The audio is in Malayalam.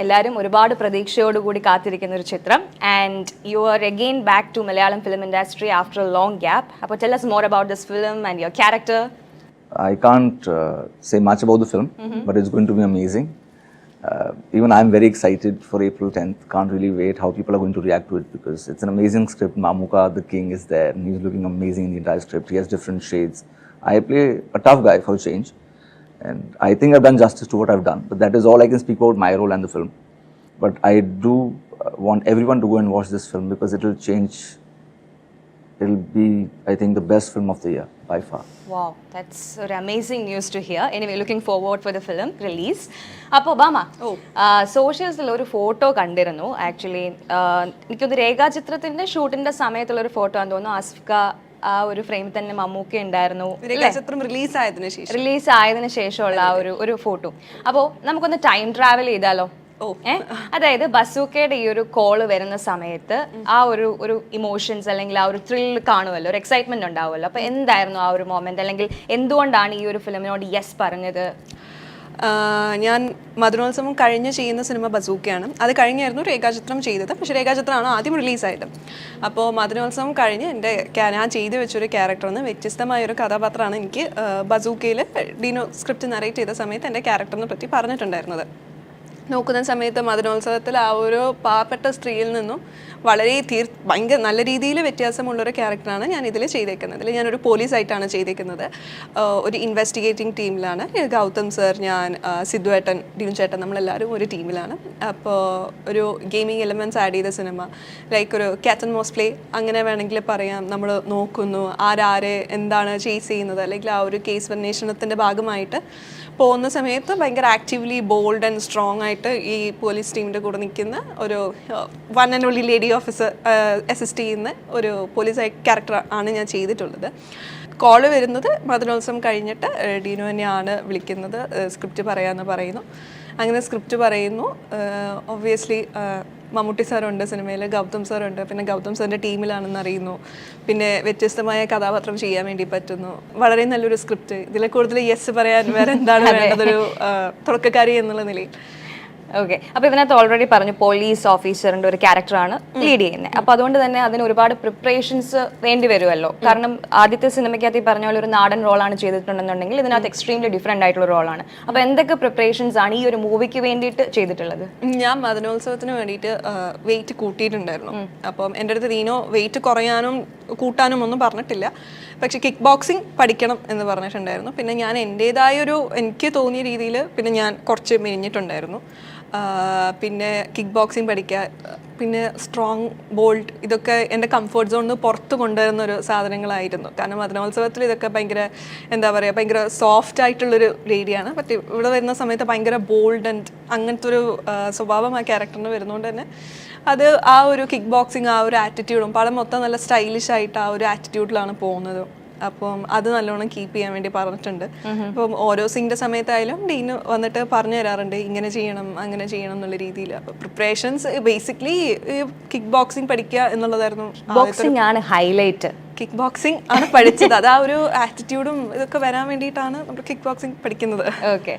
എല്ലാവരും ഒരുപാട് പ്രതീക്ഷയോടുകൂടി കാത്തിരിക്കുന്ന ഒരു ചിത്രം and you are again back to Malayalam film industry after a long gap അപ്പോൾ tell us more about this film and your character I can't uh, say much about the film, but it's going to be amazing. Uh, even I'm very excited for April 10th. Can't really wait how people are going to react to it because it's an amazing script. Mamuka, the king, is there and he's looking amazing in the entire script. He has different shades. I play a tough guy for a change, And I think I've done justice to what I've done. But that is all I can speak about my role and the film. But I do uh, want everyone to go and watch this film because it will change. It'll be, I think, the best film of the year by far. Wow, ഒരു amazing news to hear anyway looking forward for the film release അപ്പോൾ ഒബാമ സോഷ്യൽസിൽ ഒരു ഫോട്ടോ കണ്ടിരുന്നു ആക്ച്വലി എനിക്കൊന്ന് രേഖാചിത്രത്തിന്റെ ഷൂട്ടിന്റെ സമയത്തുള്ള ഒരു ഫോട്ടോ ആണെന്ന് തോന്നുന്നു ആസ്ഫിക ആ ഒരു ഫ്രെയിമിൽ തന്നെ മമ്മൂക്ക ഉണ്ടായിരുന്നു ചിത്രം റിലീസ് ആയതിനു ശേഷം. റിലീസ് ആയതിനു ശേഷമുള്ള ആ ഒരു ഒരു ഫോട്ടോ അപ്പോൾ നമുക്കൊന്ന് ടൈം ട്രാവൽ ചെയ്താലോ? അതായത് ബസൂക്കയുടെ ഈ ഒരു കോൾ വരുന്ന സമയത്ത് ആ ഒരു ഒരു ഇമോഷൻസ് അല്ലെങ്കിൽ ആ ഒരു ത്രിൽ കാണുമല്ലോ ഒരു എക്സൈറ്റ്മെന്റ് ഉണ്ടാവുമല്ലോ. അപ്പൊ എന്തായിരുന്നു ആ ഒരു മോമെന്റ് അല്ലെങ്കിൽ എന്തുകൊണ്ടാണ് ഈ ഒരു ഫിലിമിനോട് യെസ് പറഞ്ഞത്? ഞാൻ മധുരോത്സവം കഴിഞ്ഞ് ചെയ്യുന്ന സിനിമ ബസൂക്കയാണ്. അത് കഴിഞ്ഞായിരുന്നു രേഖാചിത്രം ചെയ്തത്. പക്ഷേ രേഖാചിത്രമാണ് ആദ്യം റിലീസായത്. അപ്പോൾ മധുരോത്സവം കഴിഞ്ഞ് എന്റെ ഞാൻ ചെയ്തു വെച്ചൊരു ക്യാരക്ടറിന് വ്യത്യസ്തമായൊരു കഥാപാത്രമാണ് എനിക്ക് ബസൂക്കയിൽ ഡീനോ സ്ക്രിപ്റ്റ് നറേറ്റ് ചെയ്ത സമയത്ത് എന്റെ ക്യാരക്ടറിനെ പറ്റി പറഞ്ഞിട്ടുണ്ടായിരുന്നത്. നോക്കുന്ന സമയത്ത് മദനോത്സവത്തിൽ ആ ഒരു പാവപ്പെട്ട സ്ത്രീയിൽ നിന്നും വളരെ തീർ ഭയങ്കര നല്ല രീതിയിൽ വ്യത്യാസമുള്ളൊരു ക്യാരക്ടറാണ് ഞാൻ ഇതിൽ ചെയ്തേക്കുന്നത്. ഇതിൽ ഞാനൊരു പോലീസായിട്ടാണ് ചെയ്തേക്കുന്നത്. ഒരു ഇൻവെസ്റ്റിഗേറ്റിംഗ് ടീമിലാണ് ഗൗതം സർ ഞാൻ സിദ്ധുവേട്ടൻ ചേട്ടൻ നമ്മളെല്ലാവരും ഒരു ടീമിലാണ് അപ്പോൾ ഒരു ഗെയിമിംഗ് എലമെന്റ്സ് ആഡ് ചെയ്ത സിനിമ ലൈക്ക് ഒരു ക്യാറ്റൻ മോസ് പ്ലേ അങ്ങനെ വേണമെങ്കിൽ പറയാം. നമ്മൾ നോക്കുന്നു ആരാരെ എന്താണ് ചേസ് ചെയ്യുന്നത് അല്ലെങ്കിൽ ആ ഒരു കേസ് അന്വേഷണത്തിന്റെ ഭാഗമായിട്ട് പോകുന്ന സമയത്ത് ഭയങ്കര ആക്റ്റീവ്ലി ബോൾഡ് ആൻഡ് സ്ട്രോങ് ആയിട്ട് ഈ പോലീസ് ടീമിന്റെ കൂടെ നിൽക്കുന്ന ഒരു one and only lady officer assist ചെയ്യുന്ന ഒരു പോലീസ് ക്യാരക്ടർ ആണ് ഞാൻ ചെയ്തിട്ടുള്ളത്. കോൾ വരുന്നത് മധുരോത്സവം കഴിഞ്ഞിട്ട് ഡീനു തന്നെയാണ് വിളിക്കുന്നത് സ്ക്രിപ്റ്റ് പറയാമെന്ന് പറയുന്നു അങ്ങനെ സ്ക്രിപ്റ്റ് പറയുന്നു. ഒബ്വിയസ്ലി മമ്മൂട്ടി സാറുണ്ട് സിനിമയിൽ ഗൗതം സാറുണ്ട്. പിന്നെ ഗൗതം സാറിന്റെ ടീമിലാണെന്ന് അറിയുന്നു. പിന്നെ വ്യത്യസ്തമായ കഥാപാത്രം ചെയ്യാൻ വേണ്ടി പറ്റുന്നു. വളരെ നല്ലൊരു സ്ക്രിപ്റ്റ് ഇതിലെ കൂടുതൽ യെസ് പറയാൻ വേറെ എന്താണ് വേണ്ടതൊരു തുടക്കക്കാരി എന്നുള്ള നിലയിൽ. ഓക്കെ അപ്പൊ ഇതിനകത്ത് ഓൾറെഡി പറഞ്ഞു പോലീസ് ഓഫീസറിന്റെ ഒരു ക്യാരക്ടറാണ് ലീഡ് ചെയ്യുന്നത് അപ്പൊ അതുകൊണ്ട് തന്നെ അതിന് ഒരുപാട് പ്രിപ്പറേഷൻസ് വേണ്ടി വരുമല്ലോ. കാരണം ആദ്യത്തെ സിനിമയ്ക്കകത്ത് ഈ പറഞ്ഞ പോലെ ഒരു നാടൻ റോളാണ് ചെയ്തിട്ടുണ്ടെന്നുണ്ടെങ്കിൽ ഇതിനകത്ത് എക്സ്ട്രീംലി ഡിഫറെന്റ് ആയിട്ടുള്ള റോളാണ് അപ്പൊ എന്തൊക്കെ പ്രിപ്പറേഷൻസ് ആണ് ഈ ഒരു മൂവിക്ക് വേണ്ടിയിട്ട് ചെയ്തിട്ടുള്ളത്? ഞാൻ മദനോത്സവത്തിന് വേണ്ടിയിട്ട് വെയിറ്റ് കൂട്ടിയിട്ടുണ്ടായിരുന്നു. അപ്പം എന്റെ അടുത്ത് റീനോ വെയിറ്റ് കുറയാനും കൂട്ടാനും ഒന്നും പറഞ്ഞിട്ടില്ല. പക്ഷെ കിക്ക് ബോക്സിങ് പഠിക്കണം എന്ന് പറഞ്ഞിട്ടുണ്ടായിരുന്നു. പിന്നെ ഞാൻ എന്റേതായൊരു എനിക്ക് തോന്നിയ രീതിയിൽ പിന്നെ ഞാൻ കുറച്ച് മെരിഞ്ഞിട്ടുണ്ടായിരുന്നു പിന്നെ കിക്ക് ബോക്സിങ് പഠിക്കുക പിന്നെ സ്ട്രോങ് ബോൾഡ് ഇതൊക്കെ എന്റെ കംഫർട്ട് സോണിൽ പുറത്ത് കൊണ്ടുവരുന്ന ഒരു സാധനങ്ങളായിരുന്നു. കാരണം മദനോത്സവത്തിൽ ഇതൊക്കെ ഭയങ്കര എന്താ പറയുക ഭയങ്കര സോഫ്റ്റ് ആയിട്ടുള്ളൊരു ലേഡിയാണ് പക്ഷേ ഇവിടെ വരുന്ന സമയത്ത് ഭയങ്കര ബോൾഡ് ആൻഡ് അങ്ങനത്തെ ഒരു സ്വഭാവം ആ ക്യാരക്ടറിന് വരുന്നതുകൊണ്ട് തന്നെ അത് ആ ഒരു കിക്ക് ബോക്സിങ് ആ ഒരു ആറ്റിറ്റ്യൂഡും പല മൊത്തം നല്ല സ്റ്റൈലിഷ് ആയിട്ട് ആ ഒരു ആറ്റിറ്റ്യൂഡിലാണ് പോകുന്നത്. അപ്പം അത് നല്ലോണം കീപ്പ് ചെയ്യാൻ വേണ്ടി പറഞ്ഞിട്ടുണ്ട്. അപ്പം ഓരോ സിങ്ങിന്റെ സമയത്തായാലും ഡീന് വന്നിട്ട് പറഞ്ഞു തരാറുണ്ട് ഇങ്ങനെ ചെയ്യണം അങ്ങനെ ചെയ്യണം എന്നുള്ള രീതിയിൽ അപ്പം പ്രിപ്പറേഷൻസ് ബേസിക്കലി കിക്ക് ബോക്സിംഗ് പഠിക്കുക എന്നുള്ളതായിരുന്നു ബോക്സിംഗ് ആണ് ഹൈലൈറ്റ് കിക്ക് ബോക്സിംഗ് ആണ് പഠിച്ചത്. അത് ആ ഒരു ആറ്റിറ്റ്യൂഡും ഇതൊക്കെ വരാൻ വേണ്ടിയിട്ടാണ് നമ്മൾ കിക്ക് ബോക്സിംഗ് പഠിക്കുന്നത്. ഓക്കെ